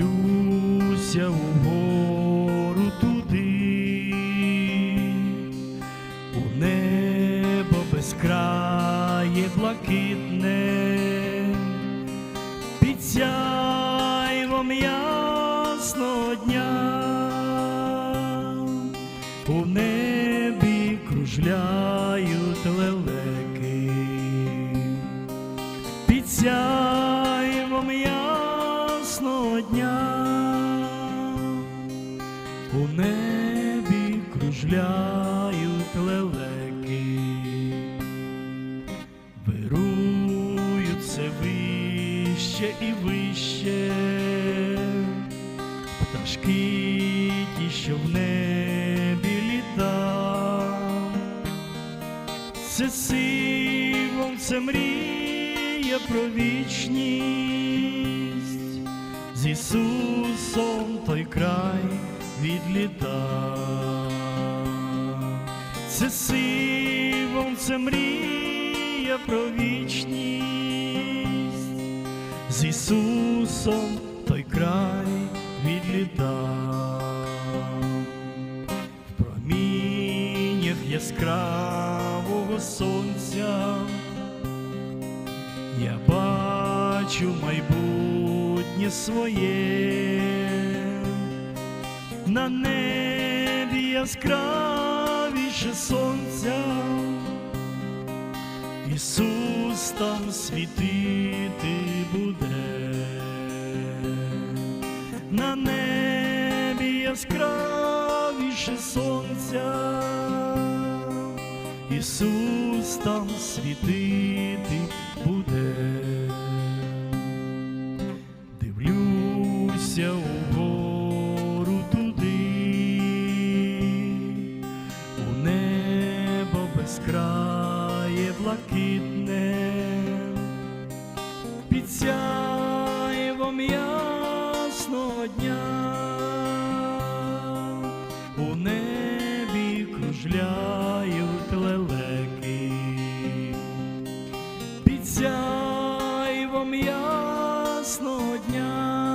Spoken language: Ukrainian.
Дивлюся вгору туди, у небо безкрає блакитне, під сяйвом ясного дня, у небі кружляють лелеки. Під сяйвом ясного дня. У небі кружляють лелеки, вирують все вище і вище, пташки ті, що в небі літають. Це сивом, це мрія про вічність, з Ісусом той край відліта. Це сивом, це мрія про вічність, з Ісусом той край відліта в проміннях яскравого сонця я бачу майбутнє своє. На небі яскравіше сонця. Ісус там світити буде. На небі яскравіше сонця, Ісус там світити буде, блакитне. Під сяєвом ясного дня у небі кружляють лелеки. Під сяєвом ясного дня